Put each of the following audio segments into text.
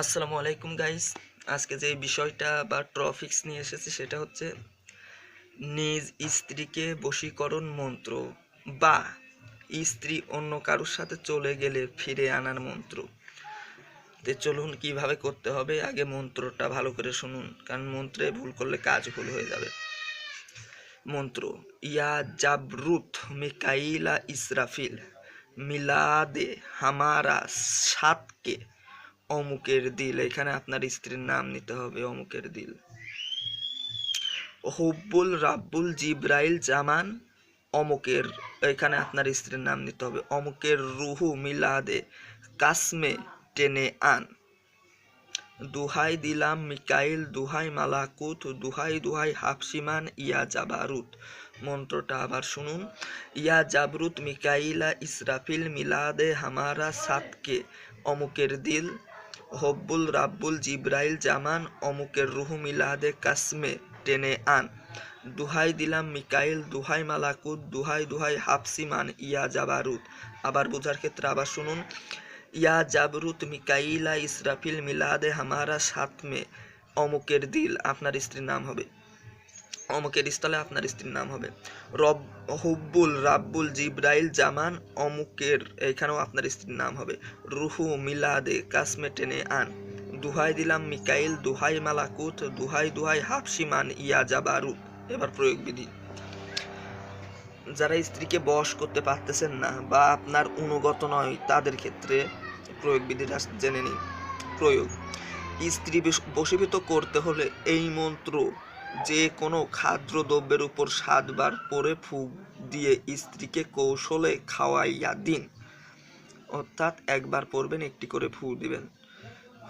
আসসালামু আলাইকুম গাইস আজকে যে বিষয়টা বা ট্রফিক্স নিয়ে এসেছি সেটা হচ্ছে নিজ স্ত্রীকে বশীকরণ মন্ত্র বা স্ত্রী অন্য কারোর সাথে চলে গেলে ফিরে আনার মন্ত্র। তে চলুন কীভাবে করতে হবে, আগে মন্ত্রটা ভালো করে শুনুন, কারণ মন্ত্রে ভুল করলে কাজ ভুল হয়ে যাবে। মন্ত্র, ইয়া জাবরুত মিকাইলা ইসরাফিল। মিলাদে হামারা সাতকে অমুকের দিল। এখানে আপনার স্ত্রীর নাম নিতে হবে, অমুকের দিল। হুব্বুল রাব্বুল জিব্রাইল জামান, অমুকের, এখানে আপনার স্ত্রীর নাম নিতে হবে। অমুকের রুহু মিলাদে কাসমে টেনে আন। দুহাই দিলাম মিকাইল, দুহাই মালাকুত, দুহাই দুহাই হাফসিমান, ইয়া জাবারুত। মন্ত্রটা আবার শুনুন। ইয়া জাবরুত মিকাইলা ইসরাফিল মিলাদে হামারা সাতকে, অমুকের দিল, হব্বুল রাব্বুল জিব্রাইল জামান, অমুকের রুহু মিলাদে কাসমে টেনে আন। দুহাই দিলাম মিকাইল, দুহাই মালাকুত, দুহাই দুহাই হাফসিমান, ইয়া জাবারুত। আবার বোঝার ক্ষেত্রে আবার শুনুন। ইয়া জাবরুত মিকাইলা ইসরাফিল মিলাদে হামারা সাত মে অমুকের দিল আপনার স্ত্রীর নাম হবে অমুকের স্থলে আপনার স্ত্রীর নাম হবে রব হুব্বুল রাব্বুল জিব্রাইল জামান অমুকের এখানেও আপনার স্ত্রীর নাম হবে রুহু, মিলাদে, কাসমে টেনে আন। দুহাই দিলাম মিকাইল, দুহাই মালাকুত, দুহাই দুহাই হাফসিমান ইয়া জাবারুত। এবার প্রয়োগ বিধি। যারা স্ত্রীকে বশ করতে পারতেছেন না বা আপনার অনুগত নয়, তাদের ক্ষেত্রে প্রয়োগ বিধিটা জেনে নিন। প্রয়োগ। স্ত্রী বশীভূত করতে হলে এই মন্ত্র যে কোনো খাদ্য দ্রব্যের উপর সাতবার পরে ফুক দিয়ে স্ত্রীকে কৌশলে খাওয়াইয়া দিন। অর্থাৎ একবার পড়বেন একটি করে ফু দিবেন।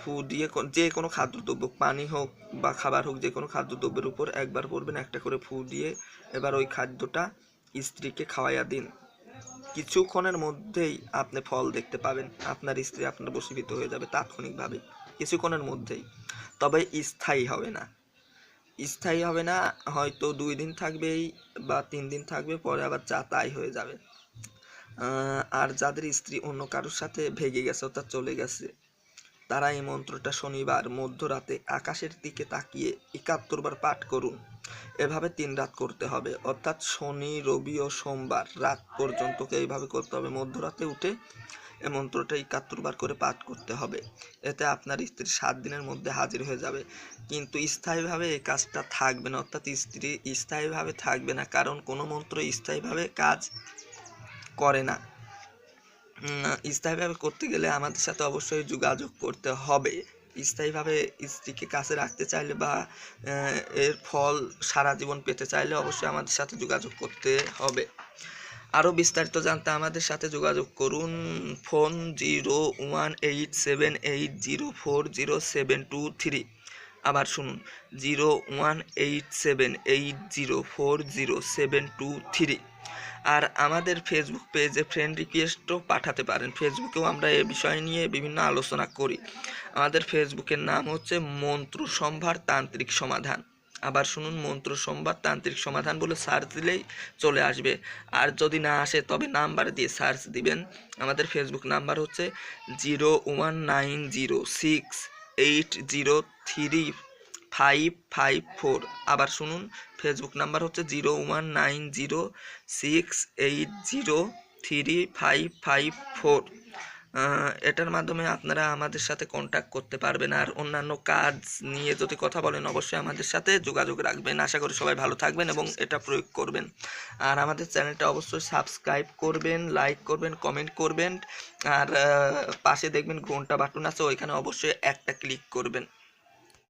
ফু দিয়ে যে কোনো খাদ্যদ্রব্য, পানি হোক বা খাবার হোক, যে কোনো খাদ্যদ্রব্যের উপর একবার পড়বেন একটা করে ফু দিয়ে এবার ওই খাদ্যটা স্ত্রীকে খাওয়াইয়া দিন। কিছুক্ষণের মধ্যেই আপনি ফল দেখতে পাবেন। আপনার স্ত্রী আপনার বশীভূত হয়ে যাবে তাৎক্ষণিকভাবে। কিছুক্ষণের মধ্যেই। তবে স্থায়ী হবে না। স্থায়ী হবে না, হয়তো দুই দিন থাকবেই বা তিন দিন থাকবে, পরে আবার যা তাই হয়ে যাবে। আর যাদের স্ত্রী অন্য কারোর সাথে ভেগে গেছে অর্থাৎ চলে গেছে তারা এই মন্ত্রটা শনিবার মধ্যরাতে আকাশের দিকে তাকিয়ে একাত্তর বার পাঠ করুন। এভাবে তিন রাত করতে হবে। অর্থাৎ শনি, রবি ও সোমবার রাত পর্যন্ত এইভাবে করতে হবে। মধ্যরাতে উঠে এ মন্ত্রটা একাত্তর বার করে পাঠ করতে হবে। এতে আপনার স্ত্রী সাত দিনের মধ্যে হাজির হয়ে যাবে। কিন্তু স্থায়ীভাবে এই কাজটা থাকবে না। অর্থাৎ স্ত্রী স্থায়ীভাবে থাকবে না। কারণ কোনো মন্ত্র স্থায়ীভাবে কাজ করে না। স্থায়ীভাবে করতে গেলে আমাদের সাথে অবশ্যই যোগাযোগ করতে হবে। স্থায়ীভাবে স্ত্রীকে কাছে রাখতে চাইলে বা এর ফল সারা জীবন পেতে চাইলে অবশ্যই আমাদের সাথে যোগাযোগ করতে হবে। আরও বিস্তারিত জানতে আমাদের সাথে যোগাযোগ করুন। Phone zero one eight seven eight zero four zero seven two three. আবার শুনুন zero one eight seven eight zero four zero seven two three আর আমাদের ফেসবুক পেজে ফ্রেন্ড রিকোয়েস্টও পাঠাতে পারেন। ফেসবুকেও আমরা এ বিষয় নিয়ে বিভিন্ন আলোচনা করি। আমাদের ফেসবুকের নাম হচ্ছে মন্ত্র সম্ভার তান্ত্রিক সমাধান। আবার শুনুন, মন্ত্র সম্ভার তান্ত্রিক সমাধান বলে সার্চ দিলেই চলে আসবে। আর যদি না আসে, তবে নাম্বার দিয়ে সার্চ দিবেন। আমাদের ফেসবুক নাম্বার হচ্ছে zero one nine zero six eight zero three five five four আবার শুনুন ফেসবুক নাম্বার হচ্ছে zero one nine zero six eight zero three five five four এটার মাধ্যমে আপনারা আমাদের সাথে কন্ট্যাক্ট করতে পারবেন আর অন্যান্য কাজ নিয়ে যদি কথা বলেন অবশ্যই আমাদের সাথে যোগাযোগ রাখবেন। আশা করি সবাই ভালো থাকবেন এবং এটা প্রয়োগ করবেন। আর আমাদের চ্যানেলটা অবশ্যই সাবস্ক্রাইব করবেন লাইক করবেন কমেন্ট করবেন। আর পাশে দেখবেন ঘণ্টা বাটন আছে, ওইখানে অবশ্যই একটা ক্লিক করবেন।